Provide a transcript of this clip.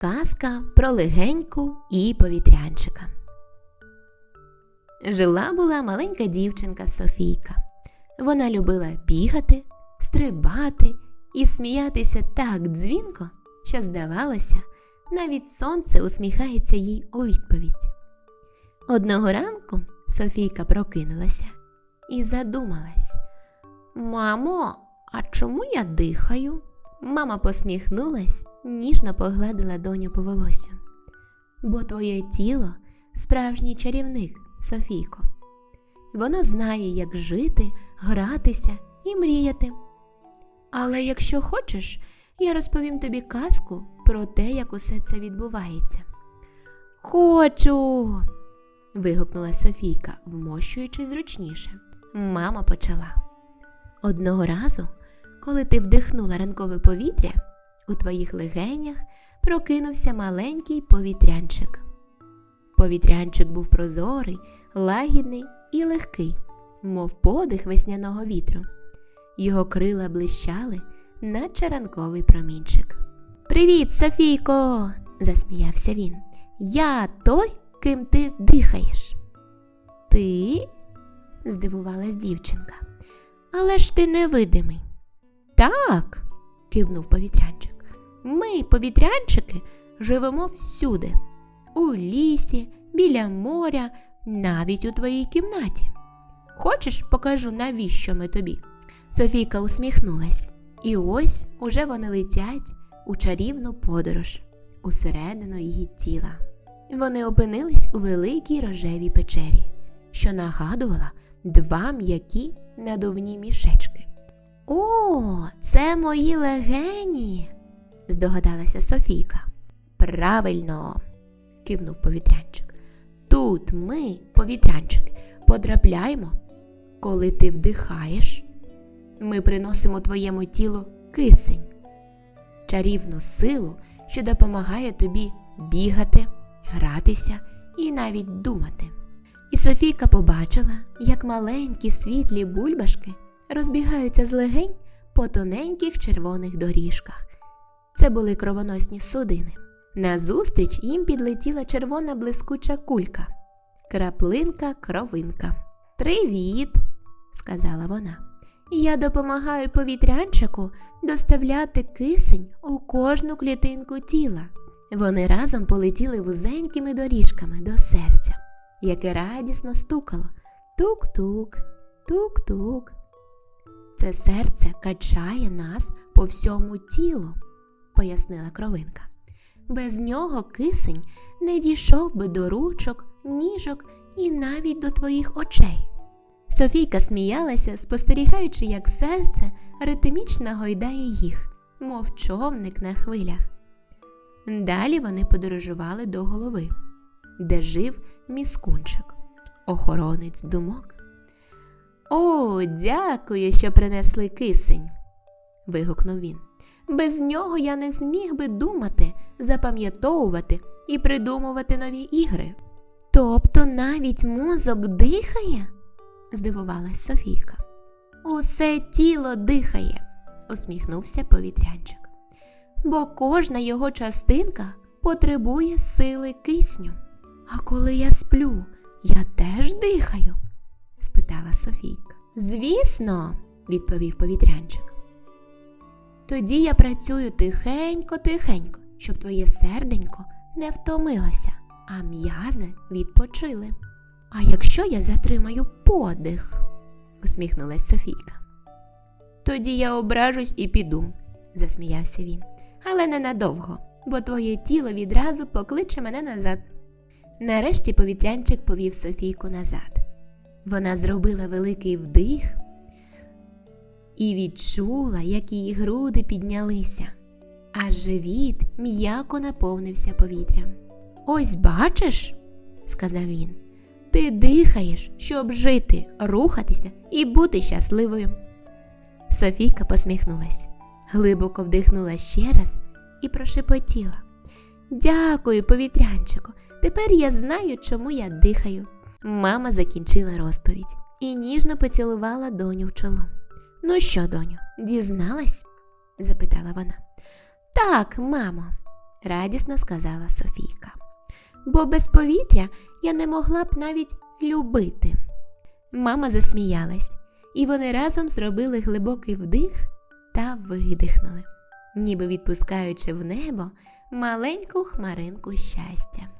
Казка про легеньку і повітрянчика. Жила була маленька дівчинка Софійка. Вона любила бігати, стрибати і сміятися так дзвінко, що, здавалося, навіть сонце усміхається їй у відповідь. Одного ранку Софійка прокинулася і задумалась: Мамо, а чому я дихаю? Мама посміхнулась, ніжно погладила доню по волосю. Бо твоє тіло справжній чарівник, Софійко. Воно знає, як жити, гратися і мріяти. Але якщо хочеш, я розповім тобі казку про те, як усе це відбувається. Хочу. вигукнула Софійка, вмощуючи зручніше. Мама почала. Одного разу, коли ти вдихнула ранкове повітря, у твоїх легенях прокинувся маленький повітрянчик. Повітрянчик був прозорий, лагідний і легкий, мов подих весняного вітру. Його крила блищали, наче ранковий промінчик. Привіт, Софійко! засміявся він. Я той, ким ти дихаєш. Ти? здивувалась дівчинка. Але ж ти невидимий. Так, кивнув повітрянчик. Ми, повітрянчики, живемо всюди, у лісі, біля моря, навіть у твоїй кімнаті. Хочеш, покажу, навіщо ми тобі? Софійка усміхнулась, і ось уже вони летять у чарівну подорож усередину її тіла. Вони опинились у великій рожевій печері, що нагадувала два м'які надувні мішечки. О, це мої легені, здогадалася Софійка. Правильно, кивнув повітрянчик. Тут ми, повітрянчики, потрапляємо, коли ти вдихаєш. Ми приносимо твоєму тілу кисень, чарівну силу, що допомагає тобі бігати, гратися і навіть думати. І Софійка побачила, як маленькі світлі бульбашки розбігаються з легень по тоненьких червоних доріжках. Це були кровоносні судини. Назустріч їм підлетіла червона блискуча кулька, краплинка кровинка. Привіт, сказала вона. Я допомагаю повітрянчику доставляти кисень у кожну клітинку тіла. Вони разом полетіли вузенькими доріжками до серця, яке радісно стукало тук-тук, тук-тук. Це серце качає нас по всьому тілу, пояснила кровинка. Без нього кисень не дійшов би до ручок, ніжок і навіть до твоїх очей. Софійка сміялася, спостерігаючи, як серце ритмічно гойдає їх, мов човник на хвилях. Далі вони подорожували до голови, де жив міскунчик, охоронець думок. О, дякую, що принесли кисень. вигукнув він. Без нього я не зміг би думати, запам'ятовувати і придумувати нові ігри. Тобто навіть мозок дихає? здивувалась Софійка. Усе тіло дихає, усміхнувся повітрянчик. Бо кожна його частинка потребує сили кисню. А коли я сплю, я теж дихаю? спитала Софійка. Звісно, відповів повітрянчик. Тоді я працюю тихенько, тихенько, щоб твоє серденько не втомилося, а м'язи відпочили. А якщо я затримаю подих, усміхнулась Софійка. Тоді я ображусь і піду, засміявся він. Але ненадовго, бо твоє тіло відразу покличе мене назад. Нарешті повітрянчик повів Софійку назад. Вона зробила великий вдих і відчула, як її груди піднялися, а живіт м'яко наповнився повітрям. Ось бачиш, сказав він, ти дихаєш, щоб жити, рухатися і бути щасливою. Софійка посміхнулась, глибоко вдихнула ще раз і прошепотіла. Дякую, повітрянчику. Тепер я знаю, чому я дихаю. Мама закінчила розповідь і ніжно поцілувала доню в чоло. Ну що, доню, дізналась? запитала вона. Так, мамо, радісно сказала Софійка. Бо без повітря я не могла б навіть любити. Мама засміялась, і вони разом зробили глибокий вдих та видихнули, ніби відпускаючи в небо маленьку хмаринку щастя.